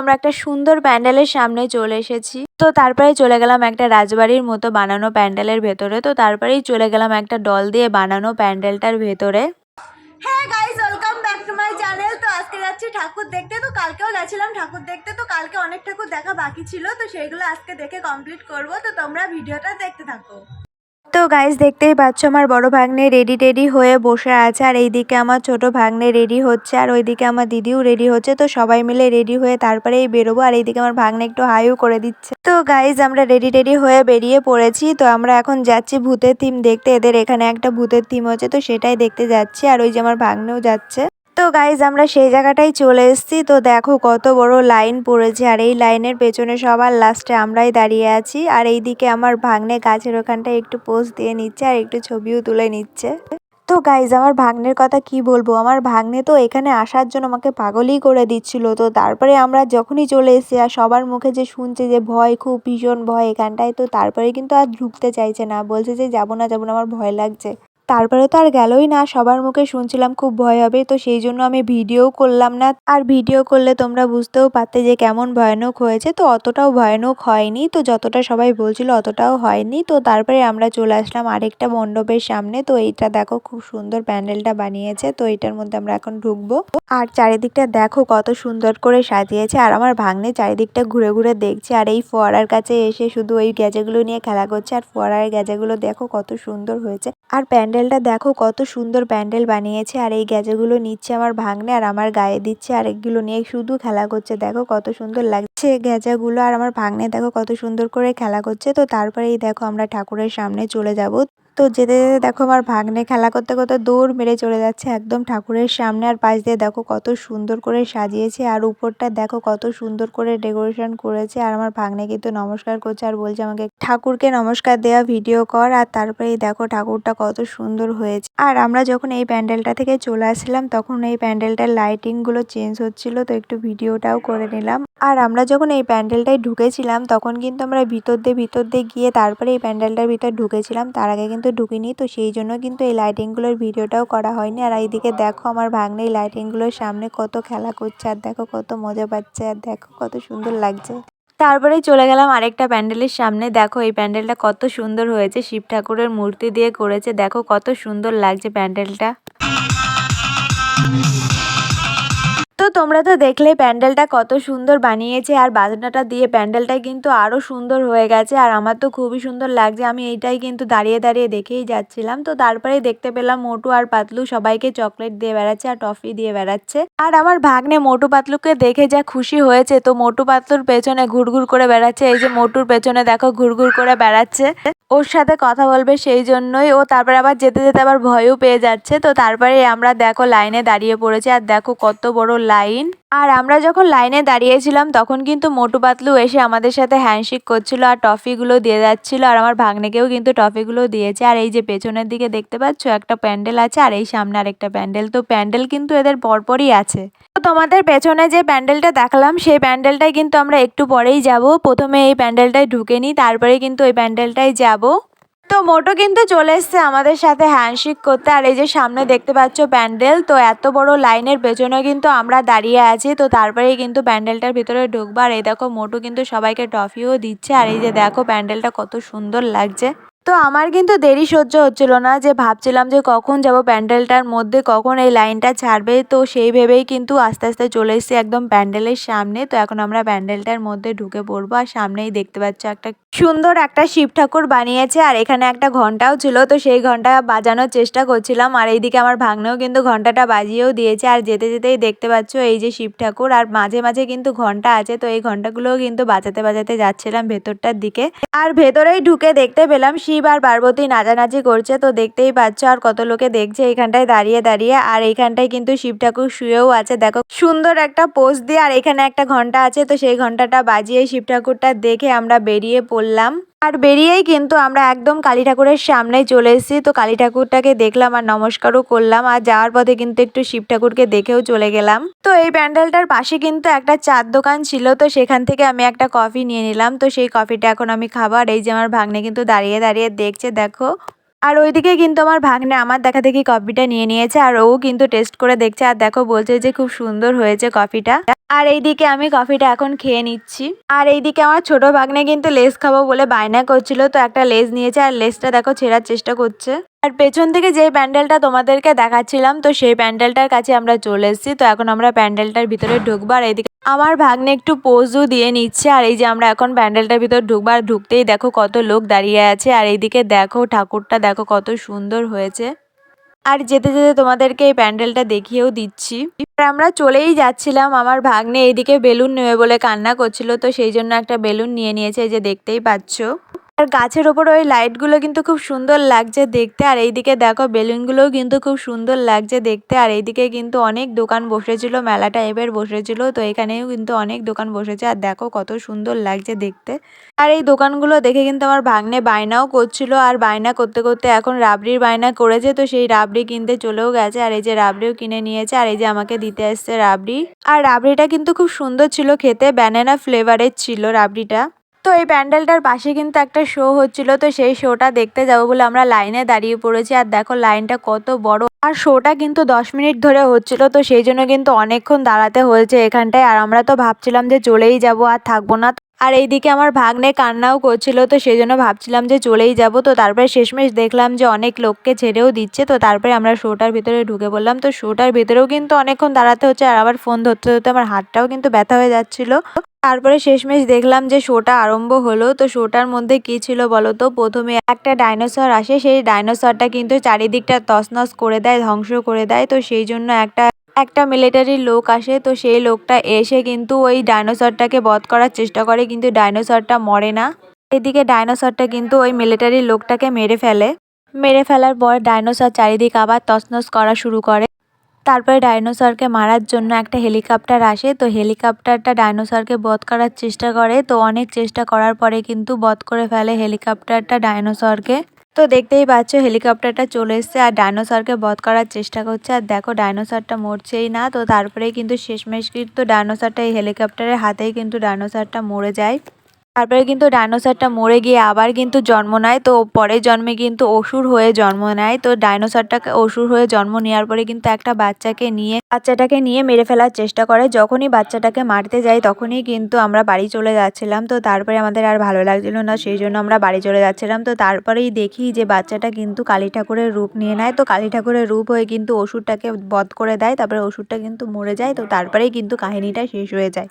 আমরা একটা সুন্দর প্যান্ডেলের সামনে চলে এসেছি। তো তারপরে চলে গেলাম একটা রাজবাড়ির মতো বানানো প্যান্ডেলের ভেতরে। তো তারপরেই চলে গেলাম একটা ডল দিয়ে বানানো প্যান্ডেলটার ভেতরে। হ্যাঁ ওয়েলকাম তো আজকে ঠাকুর দেখতে। তো কালকেও গেছিলাম ঠাকুর দেখতে। তো কালকে অনেক ঠাকুর দেখা বাকি ছিল। তো সেইগুলো আজকে দেখে কমপ্লিট করব। তো তোমরা ভিডিওটা দেখতে থাকো। তো গাইজ দেখতেই পাচ্ছ আমার বড় ভাগ্নে রেডি টেডি হয়ে বসে আছে, আর এইদিকে আমার ছোট ভাগ্নে রেডি হচ্ছে, আর ওইদিকে আমার দিদিও রেডি হচ্ছে, তো সবাই মিলে রেডি হয়ে তারপরেই বেরোবো, আর এইদিকে আমার ভাগ্নে একটু হাইও করে দিচ্ছে। তো গাইজ আমরা রেডি টেডি হয়ে বেরিয়ে পড়েছি, তো আমরা এখন যাচ্ছি ভূতের থিম দেখতে, এদের এখানে একটা ভূতের থিম হচ্ছে, তো সেটাই দেখতে যাচ্ছি, আর ওই যে আমার ভাগ্নেও যাচ্ছে। তো গাইজ আমরা সেই জায়গাটাই চলে এসেছি। তো দেখো কত বড় লাইন পড়েছে। আর এই লাইনের পেছনে সবার লাস্টে আমরাই দাঁড়িয়ে আছি। আর এইদিকে আমার ভাগ্নে গাছের ওখানটায় একটু পোজ দিয়ে নিচ্ছে আর একটু ছবিও তুলে নিচ্ছে। তো গাইজ আমার ভাগ্নের কথা কি বলব? আমার ভাগ্নে তো এখানে আসার জন্য আমাকে পাগলই করে দিচ্ছিল। তো তারপরে আমরা যখনই চলে এসেছি আর সবার মুখে যে শুনছে যে ভয়, খুব ভীষণ ভয় এখানটায়, তো তারপরে কিন্তু আর ঢুকতে চাইছে না। বলছে যে, যাব না যাব না, আমার ভয় লাগছে। তারপরে তো আর গেলই না, সবার মুখে শুনছিলাম খুব ভয় হবে, তো সেই জন্য আমি ভিডিও করলাম না। আর ভিডিও করলে তোমরা বুঝতেও পারতে যে কেমন ভয়ানক হয়েছে, তো অতটাও ভয়ানক হয়নি, তো যতটা সবাই বলছিল অতটাও হয়নি, তো তারপরে আমরা চলে আসলাম আরেকটা মণ্ডপের সামনে, তো এইটা দেখো খুব সুন্দর প্যান্ডেলটা বানিয়েছে, তো এটার মধ্যে আমরা এখন ঢুকবো। আর চারিদিকটা দেখো কত সুন্দর করে সাজিয়েছে, আর আমার ভাগ্নে চারিদিকটা ঘুরে ঘুরে দেখছে, আর এই ফোয়ারার কাছে এসে শুধু ওই গ্যাজেগুলো নিয়ে খেলা করছে, আর ফোয়ারার গ্যাজেগুলো দেখো কত সুন্দর হয়েছে। আর প্যান্ডেলটা দেখো কত সুন্দর প্যান্ডেল বানিয়েছে, আর এই গেজেগুলো নিচ্ছে আমার ভাগ্নে আর আমার গায়ে দিচ্ছে, আর এগুলো নিয়ে শুধু খেলা করছে। দেখো কত সুন্দর লাগছে গেজাগুলো আর আমার ভাগ্নে দেখো কত সুন্দর করে খেলা করছে। তো তারপরেই দেখো আমরা ঠাকুরের সামনে চলে যাব। তো যেতে যেতে দেখো আমার ভাগ্নে খেলা করতে করতে দৌড় মেরে চলে যাচ্ছে একদম ঠাকুরের সামনে। আর পাশ দিয়ে দেখো কত সুন্দর করে সাজিয়েছে। আর উপরটা দেখো কত সুন্দর করে ডেকোরেশন করেছে। আর আমার ভাগ্নে কিন্তু নমস্কার করছে আর বলছে আমাকে, ঠাকুরকে নমস্কার দেওয়া ভিডিও কর। আর তারপরেই দেখো ঠাকুরটা কত সুন্দর হয়েছে। আর আমরা যখন এই প্যান্ডেলটা থেকে চলে আসছিলাম, তখন এই প্যান্ডেলটার লাইটিংগুলো চেঞ্জ হচ্ছিল। তো একটু ভিডিওটাও করে নিলাম। আর আমরা যখন এই প্যান্ডেলটায় ঢুকেছিলাম, তখন কিন্তু আমরা ভিতর দিয়ে ভিতর দিয়ে গিয়ে তারপরে এই প্যান্ডেলটার ভিতর ঢুকেছিলাম। তার আগে কিন্তু ঢুকিনি। তো সেই জন্য কিন্তু এই লাইটিংগুলোর ভিডিওটাও করা হয়নি। আর এইদিকে দেখো আমার ভাগ্নে এই লাইটিংগুলোর সামনে কত খেলা করছে, আর দেখো কত মজা পাচ্ছে, আর দেখো কত সুন্দর লাগছে। তারপরে চলে গেলাম আরেকটা প্যান্ডেলের সামনে। দেখো এই প্যান্ডেলটা কত সুন্দর হয়েছে, শিব ঠাকুরের মূর্তি দিয়ে করেছে। দেখো কত সুন্দর লাগছে প্যান্ডেলটা। তো তোমরা তো দেখলে প্যান্ডেলটা কত সুন্দর বানিয়েছে আর বাজনাটা দিয়ে প্যান্ডেলটা কিন্তু আরও সুন্দর হয়ে গেছে। আর আমার তো খুবই সুন্দর লাগছে। আমি এইটাই কিন্তু দাঁড়িয়ে দাঁড়িয়ে দেখেই যাচ্ছিলাম। তো তারপরেই দেখতে পেলাম মোটু আর পাতলু সবাইকে চকলেট দিয়ে বেড়াচ্ছে আর টফি দিয়ে বেড়াচ্ছে। আর আমার ভাগ্নে মোটু পাতলুকে দেখে যা খুশি হয়েছে। তো মোটু পাতলুর পেছনে ঘুরঘুর করে বেড়াচ্ছে। এই যে মোটুর পেছনে দেখো ঘুরঘুর করে বেড়াচ্ছে। ওর সাথে কথা বলবে সেই জন্যই ও তারপরে আবার যেতে যেতে আবার ভয়ও পেয়ে যাচ্ছে। তো তারপরে আমরা দেখো লাইনে দাঁড়িয়ে পড়েছি। আর দেখো কত বড় লাইন আর আমরা যখন লাইনে দাঁড়িয়েছিলাম, তখন কিন্তু মোটু পাতলু এসে আমাদের সাথে হ্যান্ডশেক করছিল আর টফিগুলো দিয়ে যাচ্ছিল। আর আমার ভাগ্নেকেও কিন্তু টফিগুলো দিয়েছে। আর এই যে পেছনের দিকে দেখতে পাচ্ছ, একটা প্যান্ডেল আছে আর এই সামনে আরেকটা প্যান্ডেল। তো প্যান্ডেল কিন্তু এদের পরপরই আছে। তো তোমাদের পেছনে যে প্যান্ডেলটা দেখালাম, সেই প্যান্ডেলটাই কিন্তু আমরা একটু পরেই যাব। প্রথমে এই প্যান্ডেলটায় ঢুকে নিই, তারপরে কিন্তু ওই প্যান্ডেলটাই যাব। তো মোটো কিন্তু চলে এসছে আমাদের সাথে হ্যান্ডশেক করতে। আর এই যে সামনে দেখতে পাচ্ছ প্যান্ডেল, তো এত বড় লাইনের পেছনে কিন্তু আমরা দাঁড়িয়ে আছি। তো তারপরেই কিন্তু প্যান্ডেলটার ভিতরে ঢুকবো। আর এই দেখো মোটু কিন্তু সবাইকে টফিও দিচ্ছে। আর এই যে দেখো প্যান্ডেলটা কত সুন্দর লাগছে। তো আমার কিন্তু দেরি সহ্য হচ্ছিল না যে ভাবছিলাম যে কখন যাব প্যান্ডেলটার মধ্যে, কখন এই লাইনটা ছাড়বে। তো সেই ভেবেই কিন্তু আস্তে আস্তে চলে এসেছি একদম প্যান্ডেলের সামনে। তো এখন আমরা প্যান্ডেলটার মধ্যে ঢুকে পড়ব। আর সামনেই দেখতে পাচ্ছ একটা সুন্দর একটা শিব ঠাকুর বানিয়েছে আর এখানে একটা ঘন্টাও ছিল, তো সেই ঘণ্টা বাজানোর চেষ্টা করছিলাম আর এইদিকে আমার ভাগ্নেও কিন্তু ঘন্টাটা বাজিয়েও দিয়েছে আর যেতে যেতেই দেখতে পাচ্ছ এই যে শিব ঠাকুর আর মাঝে মাঝে কিন্তু ঘণ্টা আছে, তো এই ঘন্টাগুলোও কিন্তু বাজাতে বাজাতে যাচ্ছিলাম ভেতরটার দিকে। আর ভেতরেই ঢুকে দেখতে পেলাম শিব আর পার্বতী নাচানাচি করছে, তো দেখতেই পাচ্ছ আর কত লোকে দেখছে এইখানটায় দাঁড়িয়ে দাঁড়িয়ে আর এইখানটায় কিন্তু শিব ঠাকুর শুয়েও আছে। দেখো সুন্দর একটা পোজ দিয়ে আর এখানে একটা ঘণ্টা আছে, তো সেই ঘন্টাটা বাজিয়ে শিব ঠাকুরটা দেখে আমরা বেরিয়ে পড়লাম। আর বেরিয়েই কিন্তু আমরা একদম কালী ঠাকুরের সামনে চলে এসেছি। তো কালী ঠাকুরটাকে দেখলাম আর নমস্কারও করলাম। আর যাওয়ার পথে কিন্তু একটু শিব ঠাকুরকে দেখেও চলে গেলাম। তো এই প্যান্ডেলটার পাশে কিন্তু একটা চার দোকান ছিল। তো সেখান থেকে আমি একটা কফি নিয়ে নিলাম। তো সেই কফিটা এখন আমি খাবার এই যে আমার ভাগ্নে কিন্তু দাঁড়িয়ে দাঁড়িয়ে দেখছে, দেখো। আর ওইদিকে কিন্তু আমার ভাগ্নে আমার দেখা দেখি কফিটা নিয়ে নিয়েছে, আর ও কিন্তু টেস্ট করে দেখছে, আর দেখো বলছে যে খুব সুন্দর হয়েছে কফিটা। আর এইদিকে আমি কফিটা এখন খেয়ে নিচ্ছি। আর এইদিকে আমার ছোট ভাগ্নে কিন্তু লেস খাব বলে বায়না করছিল, তো একটা লেস নিয়েছে, আর লেসটা দেখো ছেঁড়ার চেষ্টা করছে। আর পেছন থেকে যে প্যান্ডেলটা তোমাদেরকে দেখাচ্ছিলাম, তো সেই প্যান্ডেলটার কাছে আমরা চলে এসেছি। তো এখন আমরা প্যান্ডেলটার ভিতরে ঢুকবো আর এইদিকে আমার ভাগ্নে একটু পোজও দিয়ে নিচ্ছে। আর এই যে আমরা এখন প্যান্ডেলটার ভিতর ঢুকবার ঢুকতেই দেখো কত লোক দাঁড়িয়ে আছে। আর এইদিকে দেখো, ঠাকুরটা দেখো কত সুন্দর হয়েছে। আর যেতে যেতে তোমাদেরকে এই প্যান্ডেলটা দেখিয়েও দিচ্ছি। আর আমরা চলেই যাচ্ছিলাম। আমার ভাগ্নে এইদিকে বেলুন নেবে বলে কান্না করছিল, তো সেই জন্য একটা বেলুন নিয়ে নিয়েছে, এই যে দেখতেই পাচ্ছ। আর গাছের ওপর ওই লাইটগুলো কিন্তু খুব সুন্দর লাগছে দেখতে। আর এইদিকে দেখো বেলুনগুলোও কিন্তু খুব সুন্দর লাগছে দেখতে। আর এইদিকে কিন্তু অনেক দোকান বসেছিল মেলাটা এবার বসেছিল, তো এখানেও কিন্তু অনেক দোকান বসেছে। আর দেখো কত সুন্দর লাগছে দেখতে। আর এই দোকানগুলো দেখে কিন্তু আমার ভাগ্নে বায়নাও করছিল। আর বায়না করতে করতে এখন রাবড়ির বায়না করেছে, তো সেই রাবড়ি কিনতে চলেও গেছে। আর এই যে রাবড়িও কিনে নিয়েছে, আর এই যে আমাকে দিতে আসছে রাবড়ি। আর রাবড়িটা কিন্তু খুব সুন্দর ছিল খেতে ব্যানানা ফ্লেভারের ছিল রাবড়িটা। তো এই প্যান্ডেলটার পাশে কিন্তু একটা শো হচ্ছিল, তো সেই শোটা দেখতে যাব বলে আমরা লাইনে দাঁড়িয়ে পড়েছি। আর দেখো লাইনটা কত বড়। আর শোটা কিন্তু দশ মিনিট ধরে হচ্ছিল, তো সেই জন্য কিন্তু অনেকক্ষণ দাঁড়াতে হয়েছে এখানটায়। আর আমরা তো ভাবছিলাম যে চলেই যাব, আর থাকব না। আর এইদিকে আমার ভাগ্নে কান্নাও করছিল, তো সেই জন্য ভাবছিলাম যে চলেই যাব। তো তারপরে শেষমেশ দেখলাম যে অনেক লোককে ছেড়েও দিচ্ছে, তো তারপরে আমরা শোটার ভিতরে ঢুকে পড়লাম। তো শোটার ভিতরেও কিন্তু অনেকক্ষণ দাঁড়াতে হচ্ছে, আর আবার ফোন ধরতে ধরতে আমার হাতটাও কিন্তু ব্যথা হয়ে যাচ্ছিল। তারপরে শেষমেশ দেখলাম যে শোটা আরম্ভ হলো, তো শোটার মধ্যে কি ছিল বলো তো? প্রথমে একটা ডাইনোসর আসে, সেই ডাইনোসরটা কিন্তু চারিদিকটা তছনছ করে দেয়, ধ্বংস করে দেয়, তো সেই জন্য একটা একটা মিলিটারি লোক আসে, তো সেই লোকটা এসে কিন্তু ওই ডাইনোসরটাকে বধ করার চেষ্টা করে, কিন্তু ডাইনোসরটা মরে না। এদিকে ডাইনোসরটা কিন্তু ওই মিলিটারি লোকটাকে মেরে ফেলে। মেরে ফেলার পর ডাইনোসর চারিদিক আবার তছনছ করা শুরু করে। তারপরে ডাইনোসরকে মারার জন্য একটা হেলিকপ্টার আসে, তো হেলিকপ্টারটা ডাইনোসরকে বধ করার চেষ্টা করে, তো অনেক চেষ্টা করার পরে কিন্তু বধ করে ফেলে হেলিকপ্টারটা ডাইনোসরকে তো দেখতেই পাচ্ছ, হেলিকপ্টারটা চলে এসছে আর ডাইনোসরকে বধ করার চেষ্টা করছে। আর দেখো, ডাইনোসরটা মরছেই না। তো তারপরে কিন্তু শেষমেশ কিন্তু ডাইনোসরটা এই হেলিকপ্টারের হাতেই কিন্তু ডাইনোসরটা মরে যায়। তারপরে কিন্তু ডাইনোসরটা মরে গিয়ে আবার কিন্তু জন্ম নেয়। তো পরের জন্মে কিন্তু অসুর হয়ে জন্ম নেয়। তো ডাইনোসরটাকে অসুর হয়ে জন্ম নেওয়ার পরে কিন্তু একটা বাচ্চাকে নিয়ে, বাচ্চাটাকে নিয়ে মেরে ফেলার চেষ্টা করে। যখনই বাচ্চাটাকে মারতে যায় তখনই কিন্তু আমরা বাড়ি চলে যাচ্ছিলাম। তো তারপরে আমাদের আর ভালো লাগছিল না, সেই জন্য আমরা বাড়ি চলে যাচ্ছিলাম। তো তারপরেই দেখি যে বাচ্চাটা কিন্তু কালী ঠাকুরের রূপ নিয়ে নেয়। তো কালী ঠাকুরের রূপ হয়ে কিন্তু ওষুধটাকে বধ করে দেয়। তারপরে ওষুধটা কিন্তু মরে যায়। তো তারপরেই কিন্তু কাহিনীটা শেষ হয়ে যায়।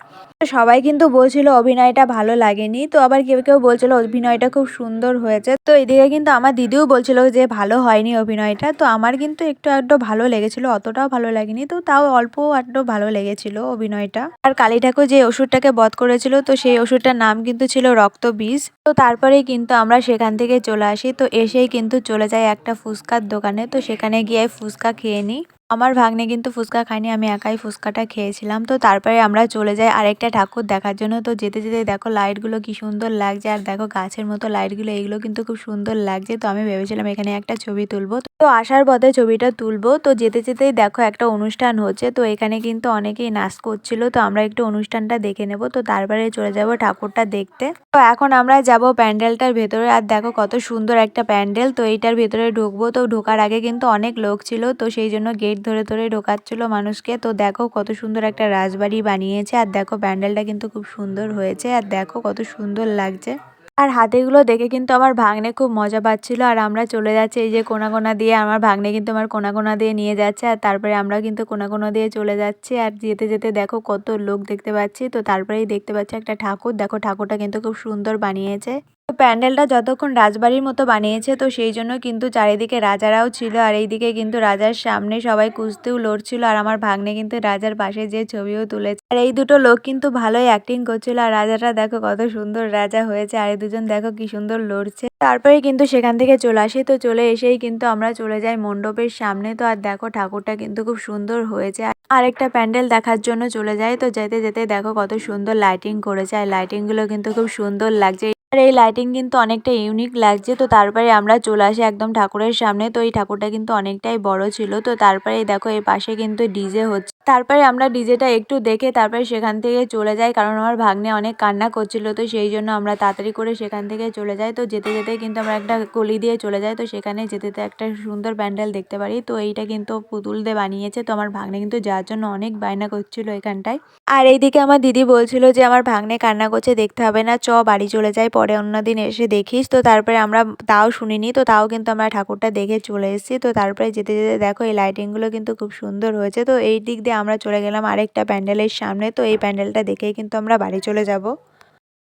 সবাই কিন্তু বলছিল, অভিনয়টা ভালো লাগেনি। তো আবার কেউ কেউ বলছিল অভিনয়টা খুব সুন্দর হয়েছে। তো এদিকে কিন্তু আমার দিদিও বলছিল যে ভালো হয়নি অভিনয়টা। তো আমার কিন্তু একটু একটু ভালো লেগেছিল, অতটাও ভালো লাগেনি। তো তাও অল্প একটু ভালো লেগেছিল অভিনয়টা। আর কালী ঠাকুর যে ওষুধটাকে বধ করেছিল, তো সেই ওষুধটার নাম কিন্তু ছিল রক্ত বীজ তো তারপরেই কিন্তু আমরা সেখান থেকে চলে আসি। তো এসেই কিন্তু চলে যাই একটা ফুচকার দোকানে। তো সেখানে গিয়ে ফুচকা খেয়ে নিই। আমার ভাগ্নে কিন্তু ফুচকা খায়নি, আমি একাই ফুচকাটা খেয়েছিলাম। তো তারপরে আমরা চলে যাই আরেকটা ঠাকুর দেখার জন্য। তো যেতে যেতে দেখো লাইটগুলো কি সুন্দর লাগছে, আর দেখো গাছের মতো লাইটগুলো, এইগুলো কিন্তু খুব সুন্দর লাগছে। তো আমি ভেবেছিলাম এখানে একটা ছবি তুলবো। তো আসার পথে ছবিটা তুলবো। তো যেতে যেতেই দেখো একটা অনুষ্ঠান হচ্ছে। তো এখানে কিন্তু অনেকেই নাচ করছিল। তো আমরা একটু অনুষ্ঠানটা দেখে নেব। তো তারপরে চলে যাব ঠাকুরটা দেখতে। তো এখন আমরা যাব প্যান্ডেলটার ভেতরে। আর দেখো কত সুন্দর একটা প্যান্ডেল। তো এইটার ভেতরে ঢুকবো। তো ঢোকার আগে কিন্তু অনেক লোক ছিল। তো সেই জন্য গেট ধরে ধরে ঢোকাচ্ছিল মানুষকে। তো দেখো কত সুন্দর একটা রাজবাড়ি বানিয়েছে, আর দেখো প্যান্ডেলটা কিন্তু খুব সুন্দর হয়েছে, আর দেখো কত সুন্দর লাগছে। আর হাতেগুলো দেখে কিন্তু আমার ভাগ্নে খুব মজা পাচ্ছিল, আর আমরা চলে যাচ্ছি এই যে কোনা কোনা দিয়ে। আমার ভাগ্নে কিন্তু আমার কোনা কোনা দিয়ে নিয়ে যাচ্ছে, আর তারপরে আমরা কিন্তু কোনা কোনা দিয়ে চলে যাচ্ছি, আর যেতে যেতে দেখো কত লোক দেখতে পাচ্ছি। তো তারপরেই দেখতে পাচ্ছি একটা ঠাকুর, দেখো ঠাকুরটা কিন্তু খুব সুন্দর বানিয়েছে। প্যান্ডেলটা যতক্ষণ রাজবাড়ির মতো বানিয়েছে, তো সেই জন্য কিন্তু চারিদিকে রাজারাও ছিল আর এইদিকে কিন্তু রাজার সামনে সবাই কুস্তিও লড়ছিল আর আমার ভাগ্নে কিন্তু রাজার পাশে যে ছবিও তুলেছে। আর এই দুটো লোক কিন্তু ভালোই অ্যাক্টিং করছিল আর রাজাটা দেখো কত সুন্দর রাজা হয়েছে আর এই দুজন দেখো কি সুন্দর লড়ছে। তারপরে কিন্তু সেখান থেকে চলে আসি, তো চলে এসেই কিন্তু আমরা চলে যাই মণ্ডপের সামনে। তো আর দেখো ঠাকুরটা কিন্তু খুব সুন্দর হয়েছে আর আরেকটা প্যান্ডেল দেখার জন্য চলে যাই, তো যেতে যেতে দেখো কত সুন্দর লাইটিং করেছে আর লাইটিংগুলো কিন্তু খুব সুন্দর লাগছে। আর এই লাইটিং কিন্তু অনেকটা ইউনিক লাগছে। তো তারপরে আমরা চলে আসি একদম ঠাকুরের সামনে। তো এই ঠাকুরটা কিন্তু অনেকটাই বড় ছিল। তো তারপরে দেখো এই পাশে কিন্তু ডিজে হচ্ছে। তারপরে আমরা ডিজেটা একটু দেখে তারপরে সেখান থেকে চলে যাই, কারণ আমার ভাগ্নে অনেক কান্না করছিল। তো সেই জন্য আমরা তাড়াতাড়ি করে সেখান থেকে চলে যাই। তো যেতে যেতে কিন্তু আমরা একটা গলি দিয়ে চলে যাই। তো সেখানে যেতে যেতে একটা সুন্দর প্যান্ডেল দেখতে পারি। তো এইটা কিন্তু পুতুল দিয়ে বানিয়েছে। তো আমার ভাগ্নে কিন্তু যাওয়ার জন্য অনেক বায়না করছিল এখানটায়। আর এইদিকে আমার দিদি বলছিল যে, আমার ভাগ্নে কান্না করছে, দেখতে হবে না। চ, বাড়ি চলে যাই, পরে অন্যদিন এসে দেখিস। তো তারপরে আমরা তাও শুনিনি, তো তাও কিন্তু আমরা ঠাকুরটা দেখে চলে এসেছি। তো তারপরে যেতে যেতে দেখো এই লাইটিংগুলো কিন্তু খুব সুন্দর হয়েছে। তো এই দিক দিয়ে আমরা চলে গেলাম আরেকটা প্যান্ডেলের সামনে। তো এই প্যান্ডেলটা দেখেই কিন্তু আমরা বাড়ি চলে যাব।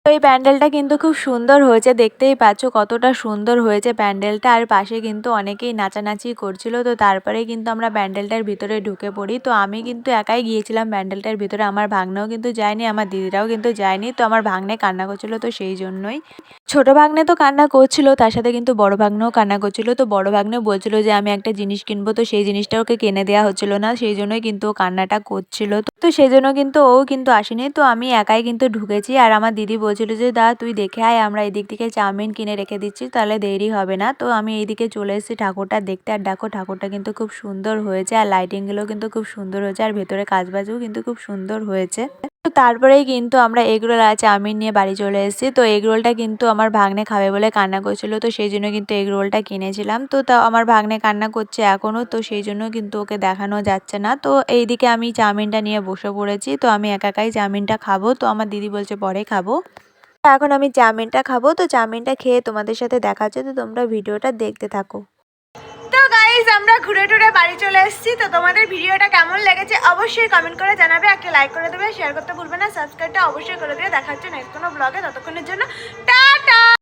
তো এই প্যান্ডেলটা কিন্তু খুব সুন্দর হয়েছে, দেখতেই পাচ্ছ কতটা সুন্দর হয়েছে প্যান্ডেলটা। আর পাশে কিন্তু অনেকেই নাচানাচি করছিল, তো তারপরে কিন্তু আমরা প্যান্ডেলটার ভিতরে ঢুকে পড়ি। তো আমি কিন্তু একাই গিয়েছিলাম প্যান্ডেলটার ভিতরে, আমার ভাগ্নেও কিন্তু যায়নি, আমার দিদিরাও কিন্তু যায়নি, তো আমার ভাগ্নে কান্না করছিল তো সেই জন্যই। ছোট ভাগ্নে তো কান্না করছিল, তার সাথে কিন্তু বড় ভাগ্নেও কান্না করছিল, তো বড় ভাগ্নে বলছিল যে, আমি একটা জিনিস কিনবো। তো সেই জিনিসটা ওকে কিনে দেওয়া হচ্ছিল না, সেই জন্যই কিন্তু কান্নাটা করছিল। তো সেই জন্য কিন্তু ও কিন্তু আসেনি, তো আমি একাই কিন্তু ঢুকেছি। আর আমার দিদি বলছিল যে দা তুই দেখে আয়, আমরা এদিক থেকে চাউমিন কিনে রেখে দিচ্ছি, তাহলে দেরি হবে না। তো আমি এইদিকে চলে এসেছি ঠাকুরটা দেখতে। আর দেখো, ঠাকুরটা কিন্তু খুব সুন্দর হয়েছে, আর লাইটিংগুলো কিন্তু খুব সুন্দর হয়েছে, আর ভেতরে কাজবাজও কিন্তু খুব সুন্দর হয়েছে। তো তারপরেই কিন্তু আমরা এগরোল আর চাউমিন নিয়ে বাড়ি চলে এসেছি। তো এগরোলটা কিন্তু আমার ভাগ্নে খাবে বলে কান্না করছিল, তো সেই জন্য কিন্তু এগরোলটা কিনেছিলাম। তো তা আমার ভাগ্নে কান্না করছে এখনও, তো সেই জন্য কিন্তু ওকে দেখানো যাচ্ছে না। তো এইদিকে আমি চাউমিনটা নিয়ে বসে পড়েছি, তো আমি একা একাই চাউমিনটা খাব। তো আমার দিদি বলছে, পরে খাব। এখন আমি চাউমিনটা খাব। তো চাউমিনটা খেয়ে তোমাদের সাথে দেখা হচ্ছে। তো তোমরা ভিডিওটা দেখতে থাকো। তো গাইজ আমরা ঘুরে টুরে বাড়ি চলে এসেছি। তো তোমাদের ভিডিওটা কেমন লেগেছে অবশ্যই কমেন্ট করে জানাবে। একটা লাইক করে দেবে। শেয়ার করতে ভুলবে না। সাবস্ক্রাইবটা অবশ্যই করে দেবে দেখা হচ্ছে নেক্সট কোনো ব্লগে ততক্ষণের জন্য, টাটা!